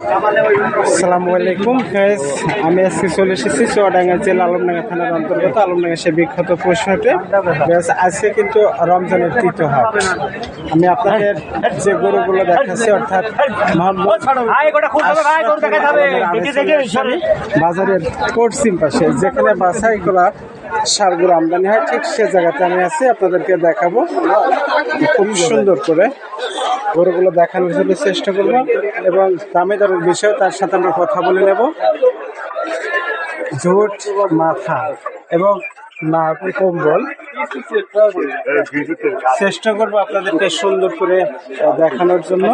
আসসালামু আলাইকুম আমি আজকে চলে এসেছি চুয়াডাঙ্গা জেলা আলমডাঙ্গা থানার অন্তর্গত আলমডাঙ্গা সে বিখ্যাত পশুহাটে আজকে কিন্তু রমজানের তৃতীয় হাট। আমি আপনাদের যে গরুগুলো দেখাচ্ছি, অর্থাৎ বাজারের পশ্চিম পাশে, যেখানে বাসাই করা সারগুলো আমদানি হয়, ঠিক সে জায়গাতে আমি আছি, আপনাদেরকে দেখাবো। খুব সুন্দর করে গরুগুলো দেখানোর জন্য চেষ্টা করব এবং দামে দরের বিষয়ে তার সাথে আমরা কথা বলে নেব। ঝুট মাথা এবং না কম্বল চেষ্টা করব আপনাদেরকে সুন্দর করে দেখানোর জন্য।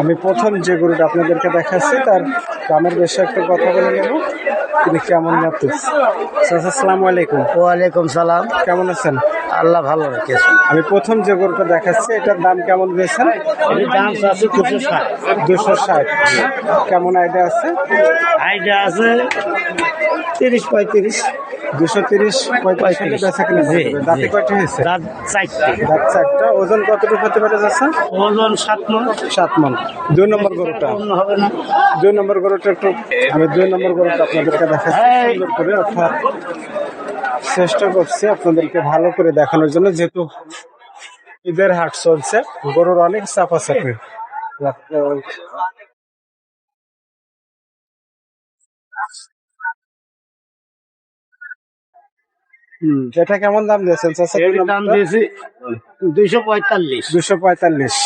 আমি প্রথম যে গরুটা আপনাদেরকে দেখাচ্ছি তার দামের বেশি একটা কথা বলে নেব। তিনি কেমন আসসালামু আলাইকুম। ওয়ালাইকুম সালাম। কেমন আছেন? আল্লাহ ভালো রেখেছে আমি প্রথম যে গরুটা দেখাচ্ছি এটার দাম কেমন দিয়েছেন? দাম আছে দুশো ষাট। দুশো ষাট। কেমন আইডিয়া আছে? আইডিয়া আছে তিরিশ পঁয়ত্রিশ। দুশো তিরিশ পঁয়ত্রিশ। দাঁতে। কয়টি হয়েছে? রাত চারটে। দাঁত চারটা। ওজন কতটুকু হতে পারে যাচ্ছে ওজন সাত মন। সাত মন। দুই নম্বর গরুটা? হবে না। দুই নম্বর গরুটা একটু আমি দুই নম্বর গরুটা আপনাদেরকে দেখাচ্ছি। করে অর্থাৎ চেষ্টা করছি আপনাদেরকে ভালো করে দেখানোর জন্য যেহেতু ঈদের হাট চলছে গরুর অনেক চাপ হুম এটা কেমন দাম দিয়েছেন দুইশো পঁয়তাল্লিশ। দুশো পঁয়তাল্লিশ।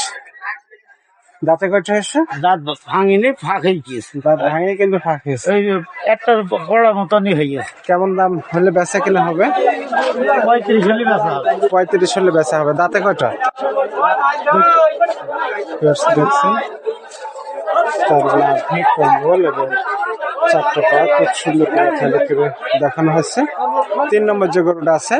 দাঁতে কয়টা হয়েছে? দাঁত ভাঙিনি ফাঁক হয়ে গিয়েছে। দাঁত ভাঙে কিন্তু ফাঁক হয়েছে। যে একটা বড় মতনই হয়ে গেছে। কেমন দাম হলে বেচা কিনা হবে? পঁয়ত্রিশ হলে বেচা হবে। পঁয়ত্রিশ হলে বেচা হবে। দাঁতে কয়টা? দেখছেন লাভি কম্বল এবং চারটা পা খুব সুন্দর করে খেলে করে দেখানো হচ্ছে তিন নম্বর যে গরুটা আছে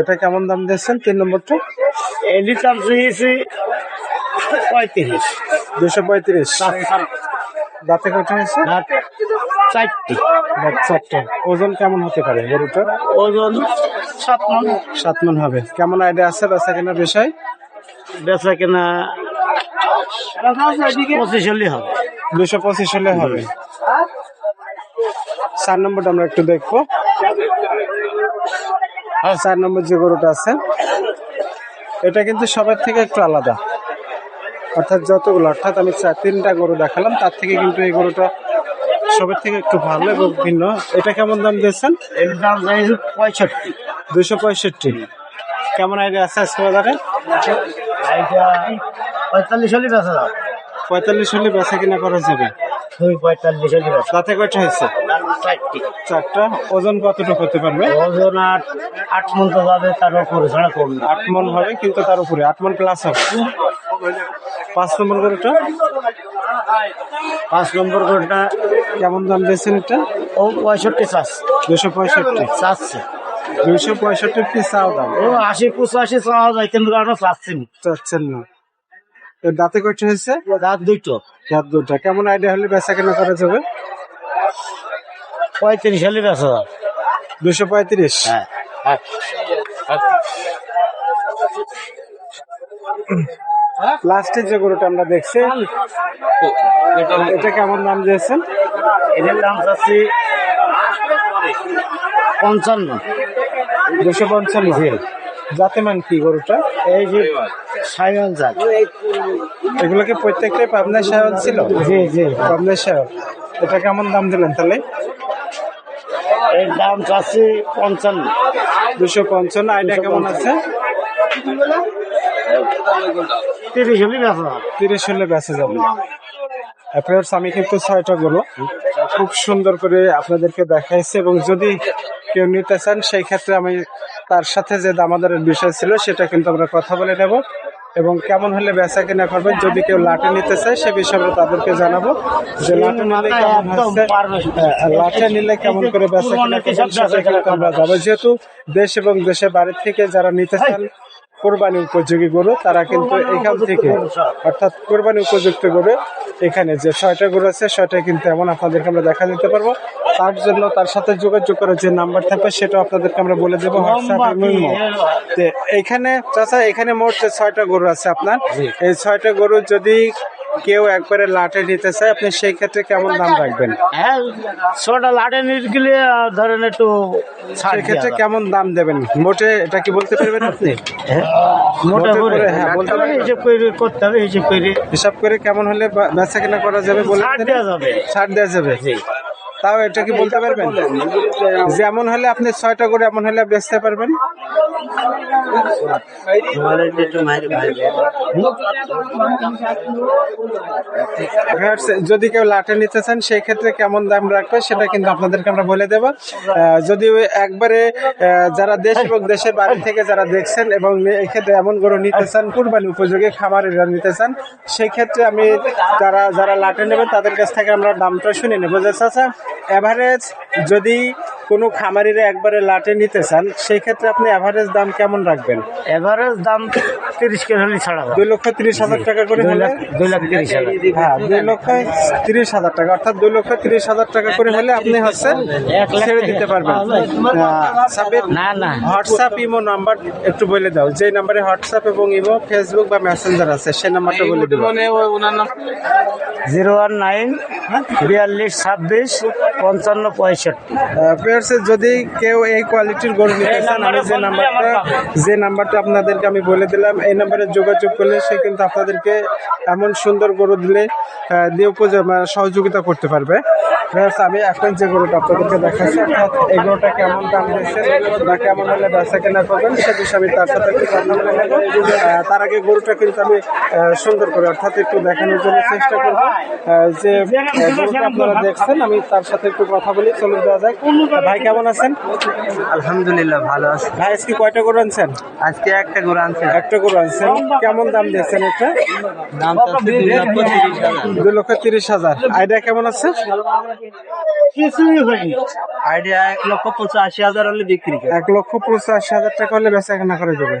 এটা কেমন দাম দিয়েছেন? তিন নম্বরটা? এলি দাম দিয়েছি পঁয়ত্রিশ। দুশো পঁয়ত্রিশ। দাঁতে কয়টা হয়েছে? চারটি। চারটে। ওজন কেমন হতে পারে গরুটার? ওজন সাত মন। সাত মন হবে। কেমন আইডিয়া আছে বেচা কেনার বিষয়? বেচা কেনা পঁচিশ হলে হবে। দুশো পঁচিশ হলে হবে। চার নম্বরটা আমরা একটু দেখব। চার নম্বর যে গরুটা আছে এটা কিন্তু সবার থেকে একটু আলাদা। অর্থাৎ যতগুলো অর্থাৎ আমি চার তিনটা গরু দেখালাম তার থেকে কিন্তু এই গরুটা সবার থেকে একটু ভালো এবং ভিন্ন। এটা কেমন দাম দিয়েছেন? এর দাম পঁয়ষট্টি। দুশো পঁয়ষট্টি। কেমন আইডিয়া আছে আজকে বাজারে? পঁয়তাল্লিশ হলে বেচা যাবে। পঁয়তাল্লিশ হলে বেচা কিনা করা যাবে পঁয়তাল্লিশ হলে তাতে কয়টা হয়েছে? চারটি। ওজন কতটুকু হতে পারবে? ওজন আট আট মন তো যাবে তার উপরে ছাড়া কম আট মন হবে কিন্তু তার উপরে। আট মন প্লাস হবে। পাঁচ নম্বর গরুটা? পাঁচ নম্বর কোনটা কেমন দাম দিয়েছেন এটা? ও পঁয়ষট্টি চাষ। দুশো পঁয়ষট্টি। চাচ্ছে। দুইশো পঁয়ষট্টি কি চাও দাম? ও আশি পঁচাশি চাওয়া যায় কিন্তু আমরা চাচ্ছি না। চাচ্ছেন না। দাঁতে কয়টা হয়েছে? রাত দুইটো। দাঁত দুটা কেমন আইডিয়া হলে বেচা কেনা করা যাবে? পঁয়ত্রিশ হলে বেচা দুশো পঁয়ত্রিশ? হ্যাঁ। লাস্টের যে গরুটা আমরা দেখছি এটা কেমন দাম দিয়েছেন? এদের দাম চাচ্ছি পঞ্চান্ন। দুশো পঞ্চান্ন। জাতে মান কি গরুটা? এই যে সায়ন জাত। এগুলোকে প্রত্যেকটাই পাবনার সাহেব ছিল? জি জি। পাবনার সাহেব এটা কেমন দাম দিলেন তাহলে? এর দাম চাচ্ছি পঞ্চান্ন। দুশো পঞ্চান্ন। আইডিয়া কেমন আছে? তিরিশ হলে বেচা তিরিশ হলে বেঁচে যাবে। অ্যাফেয়ার্স আমি কিন্তু ছয়টা গরু খুব সুন্দর করে আপনাদেরকে দেখাইছি এবং যদি কেউ নিতে চান সেই ক্ষেত্রে আমি তার সাথে যে দামাদারের বিষয় ছিল সেটা কিন্তু আমরা কথা বলে নেব। এবং কেমন হলে বেচা কিনা করবেন যদি কেউ লাটে নিতে চায় সে বিষয়ে আমরা তাদেরকে জানাব যে লাটে নিলে কেমন হচ্ছে লাটে নিলে কেমন করে বেচা কিনা করবেন সেটা কিন্তু আমরা যাব যেহেতু দেশ এবং দেশের বাড়ি থেকে যারা নিতে চান কোরবানি উপযোগী গরু তারা কিন্তু এখান থেকে অর্থাৎ কোরবানি উপযুক্ত গরু এখানে যে ছয়টা গরু আছে ছয়টা কিন্তু এমন আপনাদেরকে আমরা দেখা দিতে পারব। তার জন্য তার সাথে যোগাযোগ করার যে নাম্বার থাকবে সেটা আপনাদেরকে আমরা বলে দেবো হোয়াটসঅ্যাপ। এখানে চাচা এখানে মোট যে ছয়টা গরু আছে আপনার এই ছয়টা গরু যদি কেউ একবারে লাটে নিতে চায় আপনি সেই ক্ষেত্রে কেমন দাম রাখবেন? হ্যাঁ ছোটা লাটে নিট গেলে ধরেন একটু সেক্ষেত্রে কেমন দাম দেবেন? মোটে এটা কি বলতে পারবেন আপনি? হ্যাঁ? মোটা করে হ্যাঁ, বলতে তবে পারবেন। হিসেব করে করতে হবে হিসেব করে। হিসাব করে কেমন হলে বেচা কেনা করা যাবে বলে ছাড় দেওয়া যাবে। ছাড় দেওয়া যাবে? তাও এটা কি বলতে পারবেন? যেমন হলে আপনি ছয়টা করে এমন হলে বেচতে পারবেন? যদি কেউ লাটে নিতে চান, সেই ক্ষেত্রে কেমন দাম রাখবে সেটা কিন্তু আপনাদেরকে আমরা বলে দেব। যদি একবারে যারা দেশ এবং দেশের বাইরে থেকে যারা দেখছেন এবং এক্ষেত্রে এমন গরু নিতে চান, কুরবানি উপযোগী খামারিরা নিতে চান, সেই ক্ষেত্রে আমি যারা যারা লাটে নেবেন, তাদের কাছ থেকে আমরা দামটা শুনে নেব। যে চাচা এভারেজ যদি কোনো খামারিরা একবারে লাটে নিতে চান সেই ক্ষেত্রে আপনি এভারেজ দাম কেমন রাখবেন? এভারেজ দাম তিরিশ করে হলে ছাড়া দুই লক্ষ তিরিশ হাজার টাকা করে হলে? দুই লাখ তিরিশ হাজার। হ্যাঁ দুই লক্ষ তিরিশ হাজার টাকা অর্থাৎ দুই লক্ষ তিরিশ হাজার টাকা করে হলে আপনি হচ্ছে এক লাখ ছেড়ে দিতে পারবেন। না না। হোয়াটসঅ্যাপ ইমো নাম্বার একটু বলে দাও। যে নাম্বারে হোয়াটসঅ্যাপ এবং ইমো ফেসবুক বা মেসেঞ্জার আছে সেই নাম্বারটা বলে দেবো। জিরো ওয়ান নাইন বিয়াল্লিশ ছাব্বিশ পঞ্চান্ন পঁয়ষট্টি। প্লেয়ার্সে যদি কেউ এই কোয়ালিটির গরু নিতে চান আমি যে নাম্বারটা যে নাম্বারটা আপনাদেরকে আমি বলে দিলাম এই নাম্বারে যোগাযোগ করলে সে কিন্তু আপনাদেরকে এমন সুন্দর গরু দিলে দিয়ে সহযোগিতা করতে পারবে। Viewers, আমি এখন যে গরুটা আপনাদেরকে দেখাচ্ছি অর্থাৎ এই গরুটা কেমন দাম দিচ্ছে বা কেমন হলে বেচা কেনা করবেন সে বিষয়ে আমি তার সাথে একটু কথা বলে নেব। তার আগে গরুটা কিন্তু আমি সুন্দর করে অর্থাৎ একটু দেখানোর জন্য চেষ্টা করব। যে গরুটা আপনারা দেখছেন আমি তার সাথে একটু কথা বলি চলুন দেওয়া যায় ভাই কেমন আছেন? আলহামদুলিল্লাহ ভালো আছে। ভাই আজকে কয়টা গরু আনছেন? আজকে একটা গরু আনছেন। একটা গরু আনছেন। কেমন দাম দিয়েছেন এটা? দাম দুই লক্ষ তিরিশ হাজার। আইডিয়া কেমন আছে? কিছুই হয়নি। আইডিয়া এক লক্ষ পঁচাশি হাজার হলে বিক্রি এক লক্ষ পঁচাশি হাজার টাকা হলে বেচা কেনা করে যাবে।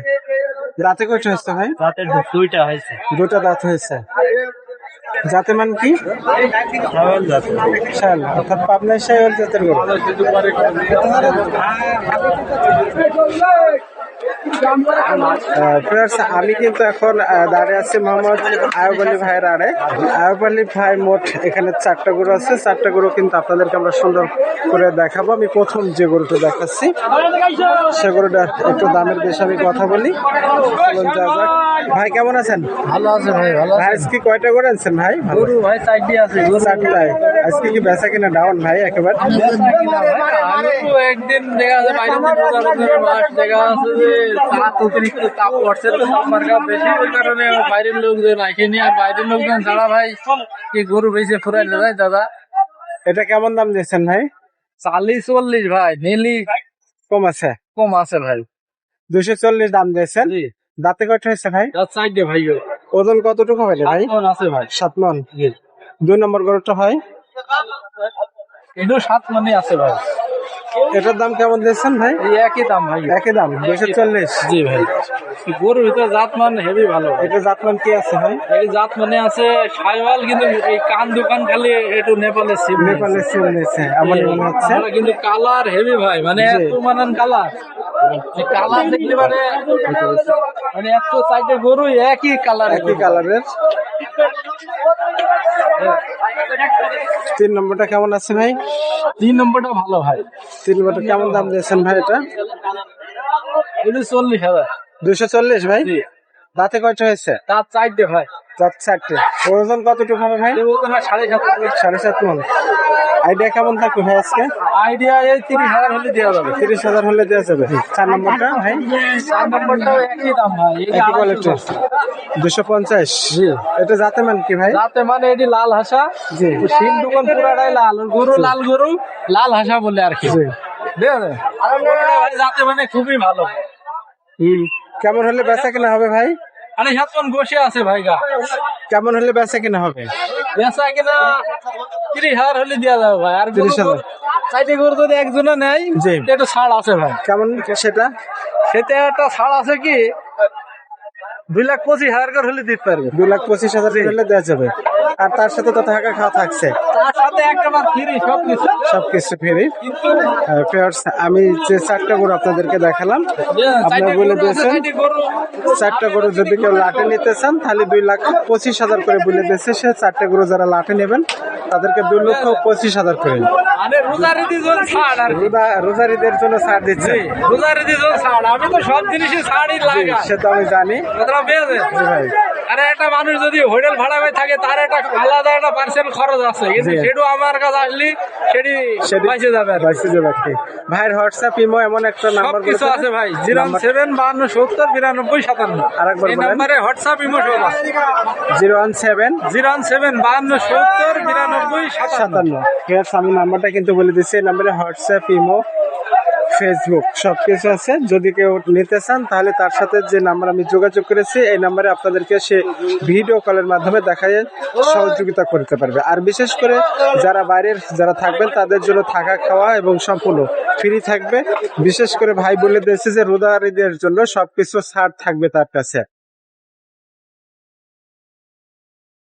রাতে কয়টা হচ্ছে ভাই? রাতে দুইটা হয়েছে। দুটা দাঁত হয়েছে। জাতে মান কি? শাল অর্থাৎ পাবনার জাতের গরু। আমি কিন্তু এখন দাঁড়িয়ে আছি মোহাম্মদ আয়ুব আলী ভাইয়ের আড়ে। আয়ুব আলী ভাই মোট এখানে চারটা গরু আছে। চারটা গরু কিন্তু আপনাদেরকে আমরা সুন্দর করে দেখাবো। আমি প্রথম যে গরুটা দেখাচ্ছি সে গরুটা একটু দামের বেশি আমি কথা বলি। ভাই কেমন আছেন? ভালো আছে ভাই ভালো ভাই আজকে কয়টা করে আনছেন ভাই। গরু ভাই চারটি আছে। চারটায়। আজকে কি বেচা কিনা ডাউন ভাই একেবারে? একদিন দেখা যায় বাইরে রমজানের মাস দেখা যাচ্ছে যে তাপ অতিরিক্ত তাপ পড়ছে তো তাপমাত্রা বেশি ওই কারণে বাইরের লোকজন আসেনি আর বাইরের লোকজন ছাড়া ভাই কি গরু বেশি ফুরাই যায় দাদা? এটা কেমন দাম দিয়েছেন ভাই? চাল্লিশ চল্লিশ ভাই নেলি কম আছে। কম আছে ভাই। দুশো চল্লিশ দাম দিয়েছেন। দাঁতে কয়টা হয়েছে ভাই? চারটে ভাই ওজন কতটুকু হবে ভাই? আছে ভাই। সাত মন। দুই নম্বর গরুটা হয় এটাও সাত মানে আছে ভাই। এটার দাম কেমন দিয়েছেন ভাই? এই একই দাম ভাই। একই দাম দুইশো চল্লিশ। জি ভাই। গরুর ভিতরে জাত মান হেভি ভালো এটা জাতমান কি আছে ভাই? এই জাত মানে আছে সাইওয়াল কিন্তু এই কান দোকান খালি একটু নেপালে সিম নেপালের সিম নিয়েছে আমার মনে হচ্ছে। কিন্তু কালার হেভি ভাই মানে। এত মানান কালার। কালার দেখলে মানে মানে এত সাইডে গরু একই কালার। একই কালারের। তিন নম্বরটা কেমন আছে ভাই? তিন নম্বরটা ভালো ভাই। তিন নম্বরটা কেমন দাম দিয়েছেন ভাই এটা? এটা চল্লিশ হাজার। দুশো চল্লিশ ভাই? দাঁতে কয়টা হয়েছে? তার চারটে ভাই। চার চারটে। ওজন কতটুকু হবে ভাই? হয় সাড়ে সাত সাড়ে সাত মন। আইডিয়া কেমন থাকবে ভাই আজকে? আইডিয়া এই তিরিশ হাজার হলে দেওয়া যাবে। তিরিশ হাজার হলে দেওয়া যাবে। চার নম্বরটা ভাই? চার নম্বরটাও একই দাম ভাই একই কোয়ালিটি দুশো পঞ্চাশ। এটা জাতে মান কি ভাই? যাতে মানে এটি লাল হাসা। জি। সিম দোকান পুরাটাই লাল গরু লাল গরু লাল হাসা বলে আর কি। যাতে মানে খুবই ভালো। হুম। কেমন হলে বেচা কিনা হবে ভাই? আরে সাতজন বসে আছে ভাই গা কেমন হলে বেচা কিনা হবে? বেচা কিনা তিরিশ হাজার হলে দেওয়া যাবে ভাই। আর 30,000 চাইতে করে যদি একজনে নেয় একটু ছাড় আছে ভাই। কেমন সেটা? সেটা একটা ছাড় আছে কি? দুই লাখ পঁচিশ হাজার করে হলে দিতে পারবে। দুই লাখ পঁচিশ হাজার হলে দেওয়া যাবে। আর তার সাথে তো থাকা খাওয়া থাকছে। তার সাথে একটা ফ্রি সব কিছু সবকিছু ফ্রি আমি যে চারটা গরু আপনাদেরকে দেখালাম আপনারা বলে দিয়েছেন। চারটা গরু। যদি কেউ লাটে নিতে চান তাহলে দুই লাখ পঁচিশ হাজার করে বলে দিয়েছে সে চারটে গরু যারা লাটে নেবেন তাদেরকে দুই লক্ষ পঁচিশ হাজার করে। মানে রোজারিদি জোন ছাড় আর কি। রোজা রোজারিদের জন্য ছাড় দিচ্ছে। রোজারিদি জোন ছাড়। আমি তো সব জিনিসই ছাড়ই জি, সে তো আমি জানি। আরে একটা মানুষ যদি হোটেল ভাড়া হয়ে থাকে তার একটা আলাদা একটা পার্সেন্ট খরচ আছে। কিন্তু সেটু আমার কাছে আসলে সেটি যাবে। যাবে। ভাইয়ের হোয়াটসঅ্যাপ ইমো এমন একটা নাম্বার কিছু আছে ভাই। জিরো সেভেন বাহান্ন সত্তর বিরানব্বই সাতান্ন। আরেকবার এই নাম্বারে হোয়াটসঅ্যাপ ইমো সব আছে। Zero one seven zero seven বাহান্ন সত্তর বিরানব্বই সাতান্ন। সাতান্ন। ইয়ার্স আমি নাম্বারটা কিন্তু বলে দিচ্ছি। এই নাম্বারে হোয়াটসঅ্যাপ ইমো ফেসবুক সব কিছু আছে। যদি কেউ নিতে চান, তাহলে তার সাথে যে নাম্বার আমি যোগাযোগ করেছি, এই নাম্বারে আপনাদেরকে সে ভিডিও কলের মাধ্যমে দেখায় সহযোগিতা করতে পারবে। আর বিশেষ করে যারা বাইরের, যারা থাকবেন, তাদের জন্য থাকা, খাওয়া এবং সম্পূর্ণ ফ্রি থাকবে। বিশেষ করে ভাই বলে দিয়েছে যে, রোদারিদের জন্য সব কিছু ছাড় থাকবে তার কাছে।